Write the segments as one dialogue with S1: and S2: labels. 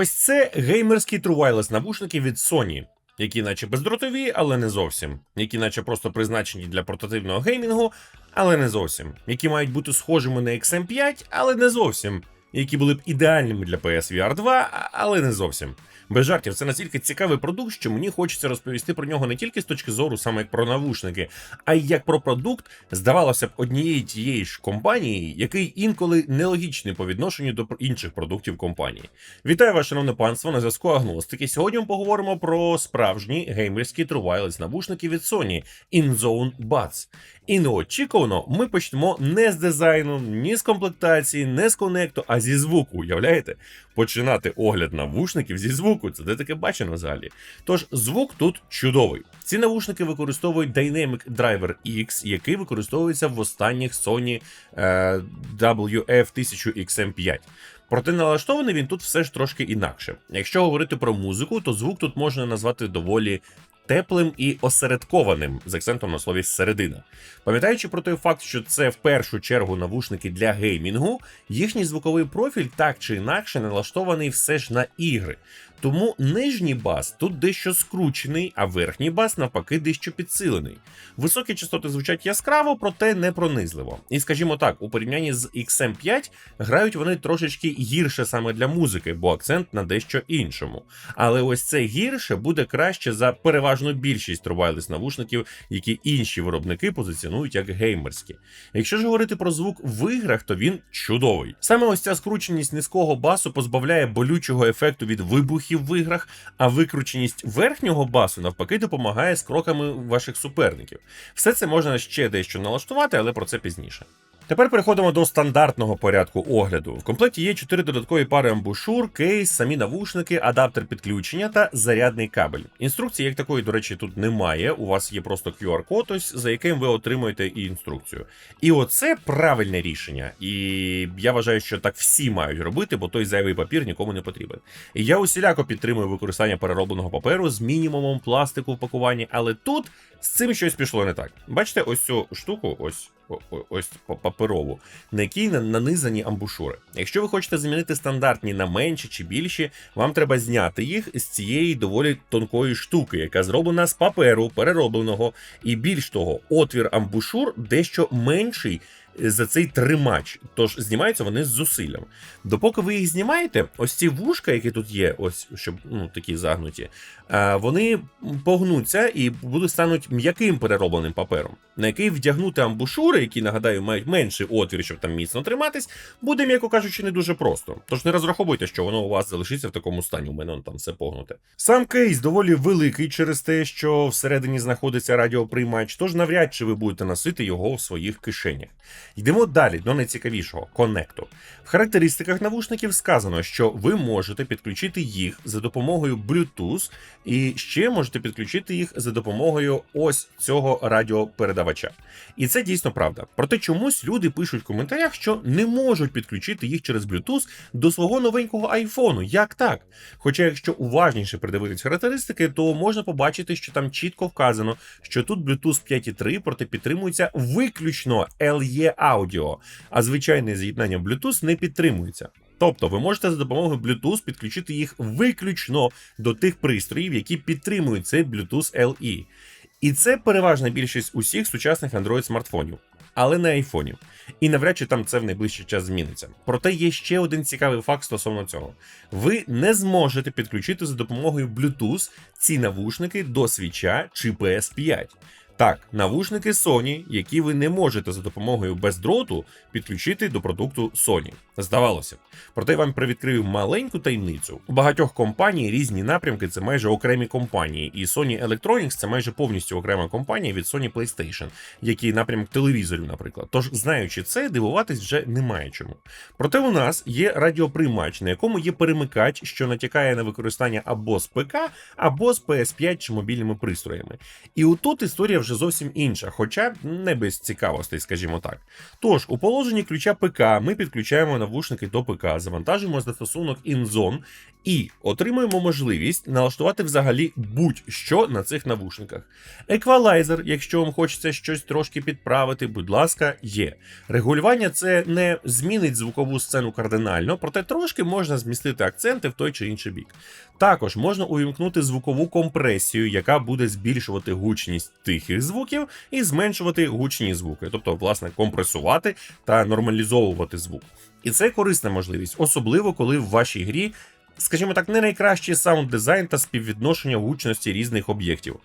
S1: Ось це геймерські True Wireless навушники від Sony, які наче бездротові, але не зовсім, які наче просто призначені для портативного геймінгу, але не зовсім, які мають бути схожими на XM5, але не зовсім, які були б ідеальними для PSVR 2, але не зовсім. Без жартів, це настільки цікавий продукт, що мені хочеться розповісти про нього не тільки з точки зору саме як про навушники, а й як про продукт, здавалося б, однієї тієї ж компанії, який інколи нелогічний по відношенню до інших продуктів компанії. Вітаю вас, шановне панство, на зв'язку Агностики. Сьогодні ми поговоримо про справжні геймерські True навушники від Sony InZone Buds. І неочікувано ми почнемо не з дизайну, ні з комплектації, не з конекту, а зі звуку. Уявляєте? Починати огляд навушників зі звуку. Це де таке бачено взагалі. Тож звук тут чудовий. Ці навушники використовують Dynamic Driver X, який використовується в останніх Sony е, WF-1000XM5. Проте налаштований він тут все ж трошки інакше. Якщо говорити про музику, то звук тут можна назвати доволі теплим і осередкованим з акцентом на слові середина. Пам'ятаючи про той факт, що це в першу чергу навушники для геймінгу, їхній звуковий профіль так чи інакше налаштований все ж на ігри. Тому нижній бас тут дещо скручений, а верхній бас навпаки дещо підсилений. Високі частоти звучать яскраво, проте не пронизливо. І скажімо так, у порівнянні з XM5 грають вони трошечки гірше саме для музики, бо акцент на дещо іншому. Але ось це гірше буде краще за переважну більшість Wireless навушників, які інші виробники позиціонують як геймерські. Якщо ж говорити про звук в іграх, то він чудовий. Саме ось ця скрученість низького басу позбавляє болючого ефекту від вибухів в іграх, а викрученість верхнього басу навпаки допомагає з кроками ваших суперників. Все це можна ще дещо налаштувати, але про це пізніше. Тепер переходимо до стандартного порядку огляду. В комплекті є чотири додаткові пари амбушур, кейс, самі навушники, адаптер підключення та зарядний кабель. Інструкції як такої, до речі, тут немає. У вас є просто QR-код, ось за яким ви отримуєте і інструкцію. І оце правильне рішення. І я вважаю, що так всі мають робити, бо той зайвий папір нікому не потрібен. І я усіляко підтримую використання переробленого паперу з мінімумом пластику в пакуванні, але тут з цим щось пішло не так. Бачите, ось цю штуку, ось. Ось паперову, на якій на- нанизані амбушури. Якщо ви хочете замінити стандартні на менші чи більші, вам треба зняти їх з цієї доволі тонкої штуки, яка зроблена з паперу переробленого. І більш того, отвір амбушур дещо менший за цей тримач, тож знімаються вони з зусиллям. Допоки ви їх знімаєте, ось ці вушка, які тут є, ось щоб ну такі загнуті, вони погнуться і будуть стануть м'яким переробленим папером, на який вдягнути амбушури, які нагадаю мають менший отвір, щоб там міцно триматись, буде, м'яко кажучи, не дуже просто. Тож не розраховуйте, що воно у вас залишиться в такому стані. У мене там все погнуте. Сам кейс доволі великий через те, що всередині знаходиться радіоприймач, тож навряд чи ви будете носити його в своїх кишенях. Йдемо далі до найцікавішого конекту. В характеристиках навушників сказано, що ви можете підключити їх за допомогою Bluetooth, і ще можете підключити їх за допомогою ось цього радіопередавача. І це дійсно правда. Проте чомусь люди пишуть в коментарях, що не можуть підключити їх через Bluetooth до свого новенького айфону. Як так? Хоча, якщо уважніше придивитись характеристики, то можна побачити, що там чітко вказано, що тут Bluetooth 5.3, проте підтримується виключно LE Audio, а звичайне з'єднання Bluetooth не підтримується. Тобто ви можете за допомогою Bluetooth підключити їх виключно до тих пристроїв, які підтримують цей Bluetooth LE. І це переважна більшість усіх сучасних Android смартфонів, але не айфонів. І навряд чи там це в найближчий час зміниться. Проте є ще один цікавий факт стосовно цього: ви не зможете підключити за допомогою Bluetooth ці навушники до свіча чи PS5. Так, навушники Sony, які ви не можете за допомогою бездроту підключити до продукту Sony. Здавалося. Проте я вам привідкрию маленьку таємницю. У багатьох компаній різні напрямки це майже окремі компанії, і Sony Electronics це майже повністю окрема компанія від Sony PlayStation, який напрямок телевізорів, наприклад. Тож, знаючи це, дивуватись вже немає чому. Проте у нас є радіоприймач, на якому є перемикач, що натякає на використання або з ПК, або з PS5 чи мобільними пристроями. І отут історія вже вже зовсім інша, хоча не без цікавостей, скажімо так. Тож, у положенні ключа ПК ми підключаємо навушники до ПК, завантажуємо застосунок InZone і отримуємо можливість налаштувати взагалі будь-що на цих навушниках. Еквалайзер, якщо вам хочеться щось трошки підправити, будь ласка, є. Регулювання це не змінить звукову сцену кардинально, проте трошки можна змістити акценти в той чи інший бік. Також можна увімкнути звукову компресію, яка буде збільшувати гучність тихих звуків і зменшувати гучні звуки, тобто, власне, компресувати та нормалізовувати звук. І це корисна можливість, особливо коли в вашій грі, скажімо так, не найкращий саунд дизайн та співвідношення гучності різних об'єктів.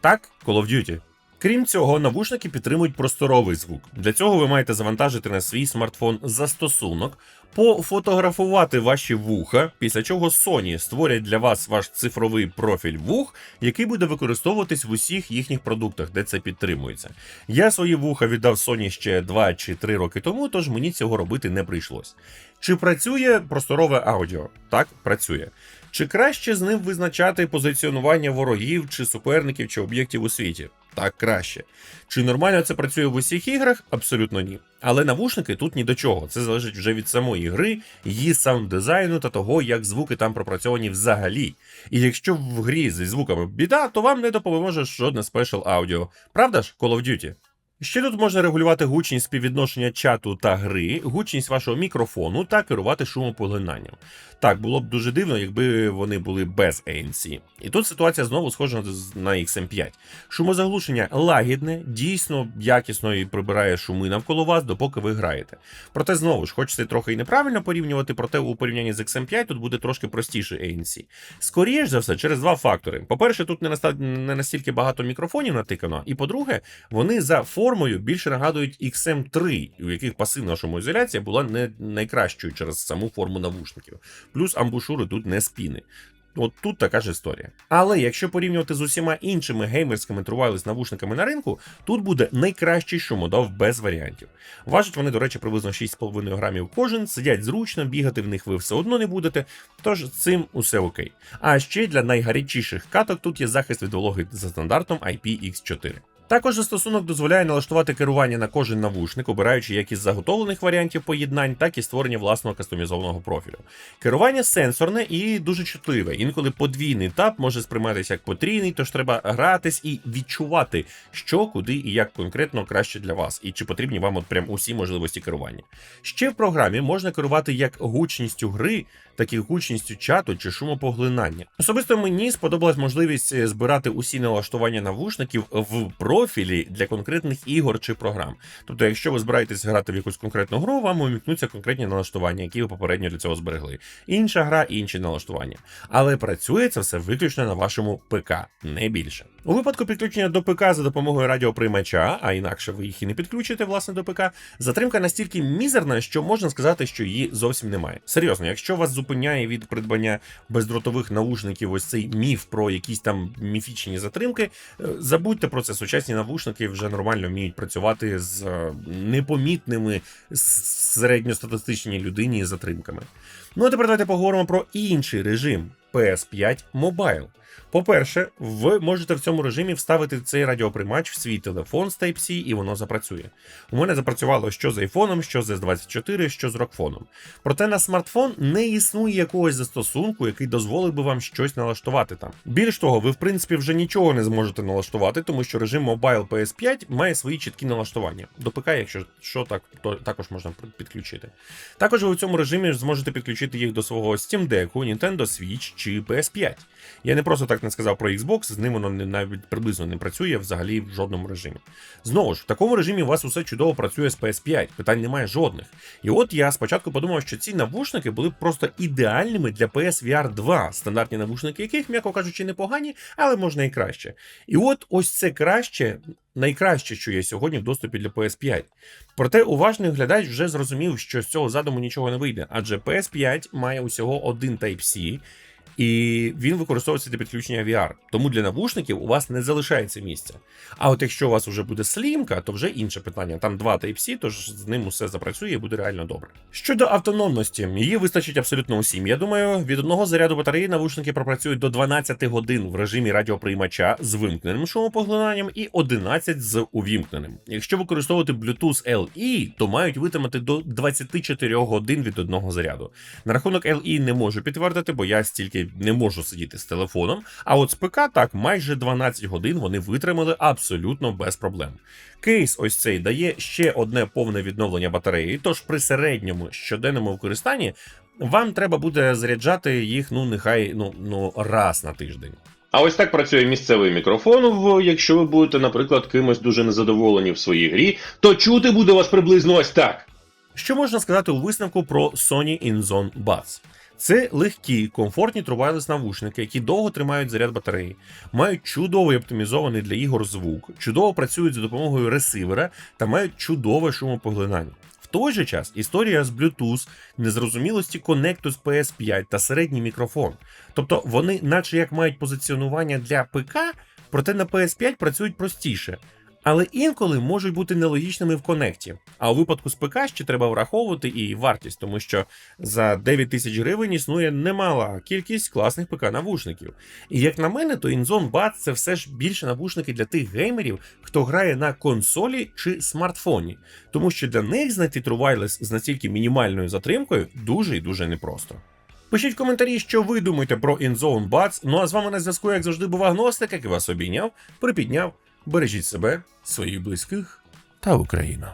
S1: Так, Call of Duty. Крім цього, навушники підтримують просторовий звук. Для цього ви маєте завантажити на свій смартфон застосунок, пофотографувати ваші вуха, після чого Sony створять для вас ваш цифровий профіль вух, який буде використовуватись в усіх їхніх продуктах, де це підтримується. Я свої вуха віддав Sony ще 2 чи 3 роки тому, тож мені цього робити не прийшлось. Чи працює просторове аудіо? Так, працює. Чи краще з ним визначати позиціонування ворогів, чи суперників, чи об'єктів у світі? Так краще. Чи нормально це працює в усіх іграх? Абсолютно ні. Але навушники тут ні до чого. Це залежить вже від самої гри, її саунд-дизайну та того, як звуки там пропрацьовані взагалі. І якщо в грі зі звуками біда, то вам не допоможе жодне спешл аудіо. Правда ж, Call of Duty? Ще тут можна регулювати гучність співвідношення чату та гри, гучність вашого мікрофону та керувати шумопоглинанням. Так, було б дуже дивно, якби вони були без ANC. І тут ситуація знову схожа на XM5. Шумозаглушення лагідне, дійсно якісно і прибирає шуми навколо вас, допоки ви граєте. Проте знову ж, хочеться трохи і неправильно порівнювати, проте у порівнянні з XM5 тут буде трошки простіше ANC. Скоріше за все, через два фактори. По-перше, тут не настільки багато мікрофонів натикано, і по-друге, вони за формою більше нагадують XM3, у яких пасивна шумоізоляція була не найкращою через саму форму навушників. Плюс амбушури тут не спіни. От тут така ж історія. Але якщо порівнювати з усіма іншими геймерськими трувайлес навушниками на ринку, тут буде найкращий шумодав без варіантів. Важать вони, до речі, приблизно 6,5 грамів кожен, сидять зручно, бігати в них ви все одно не будете, тож з цим усе окей. А ще для найгарячіших каток тут є захист від вологи за стандартом IPX4. Також застосунок дозволяє налаштувати керування на кожен навушник, обираючи як із заготовлених варіантів поєднань, так і створення власного кастомізованого профілю. Керування сенсорне і дуже чутливе. Інколи подвійний тап може сприйматися як потрійний, тож треба гратись і відчувати, що, куди і як конкретно краще для вас, і чи потрібні вам от прям усі можливості керування. Ще в програмі можна керувати як гучністю гри, так і гучністю чату чи шумопоглинання. Особисто мені сподобалась можливість е, збирати усі налаштування навушників в профілі для конкретних ігор чи програм. Тобто, якщо ви збираєтесь грати в якусь конкретну гру, вам умікнуться конкретні налаштування, які ви попередньо для цього зберегли. Інша гра, інші налаштування. Але працює це все виключно на вашому ПК, не більше. У випадку підключення до ПК за допомогою радіоприймача, а інакше ви їх і не підключите власне до ПК, затримка настільки мізерна, що можна сказати, що її зовсім немає. Серйозно, якщо вас зупиняє від придбання бездротових наушників, ось цей міф про якісь там міфічні затримки, е, забудьте про це. Сучасні навушники вже нормально вміють працювати з е, непомітними середньостатистичній людині затримками. Ну а тепер давайте поговоримо про інший режим PS5 Mobile. По-перше, ви можете в цьому режимі вставити цей радіоприймач в свій телефон з Type-C, і воно запрацює. У мене запрацювало що з айфоном, що з S24, що з рокфоном. Проте на смартфон не існує якогось застосунку, який дозволив би вам щось налаштувати там. Більш того, ви в принципі вже нічого не зможете налаштувати, тому що режим Mobile PS5 має свої чіткі налаштування. До ПК, якщо що так, то також можна підключити. Також ви в цьому режимі зможете підключити їх до свого Steam Deck, Nintendo Switch чи PS5. Я не просто так не сказав про Xbox, з ним воно не- навіть приблизно не працює взагалі в жодному режимі. Знову ж, в такому режимі у вас усе чудово працює з PS5, питань немає жодних. І от я спочатку подумав, що ці навушники були б просто ідеальними для PSVR 2, стандартні навушники яких, м'яко кажучи, непогані, але можна і краще. І от ось це краще. Найкраще, що є сьогодні в доступі для PS5. Проте уважний глядач вже зрозумів, що з цього задуму нічого не вийде, адже PS5 має усього один Type-C, І він використовується для підключення VR. Тому для навушників у вас не залишається місця. А от якщо у вас вже буде слімка, то вже інше питання. Там два Type-C, тож з ним усе запрацює і буде реально добре. Щодо автономності, її вистачить абсолютно усім. Я думаю, від одного заряду батареї навушники пропрацюють до 12 годин в режимі радіоприймача з вимкненим шумопоглинанням і 11 з увімкненим. Якщо використовувати Bluetooth LE, то мають витримати до 24 годин від одного заряду. На рахунок LE не можу підтвердити, бо я стільки не можу сидіти з телефоном. А от з ПК так майже 12 годин вони витримали абсолютно без проблем. Кейс ось цей дає ще одне повне відновлення батареї, тож при середньому щоденному використанні вам треба буде заряджати їх, ну нехай ну, ну раз на тиждень.
S2: А ось так працює місцевий мікрофон. Якщо ви будете, наприклад, кимось дуже незадоволені в своїй грі, то чути буде вас приблизно ось так.
S1: Що можна сказати у висновку про Sony InZone Buds? Це легкі, комфортні трувайлес навушники, які довго тримають заряд батареї, мають чудовий оптимізований для ігор звук, чудово працюють за допомогою ресивера та мають чудове шумопоглинання. В той же час історія з Bluetooth, незрозумілості конекту з PS5 та середній мікрофон. Тобто вони, наче як мають позиціонування для ПК, проте на PS5 працюють простіше. Але інколи можуть бути нелогічними в конекті. А у випадку з ПК ще треба враховувати і вартість, тому що за 9 тисяч гривень існує немала кількість класних ПК-навушників. І як на мене, то InZone Buds – це все ж більше навушники для тих геймерів, хто грає на консолі чи смартфоні, тому що для них знайти True Wireless з настільки мінімальною затримкою дуже і дуже непросто. Пишіть в коментарі, що ви думаєте про InZone Buds. Ну а з вами на зв'язку, як завжди, був Агностик, який вас обійняв, припідняв. Бережіть себе, своїх близьких та Україну.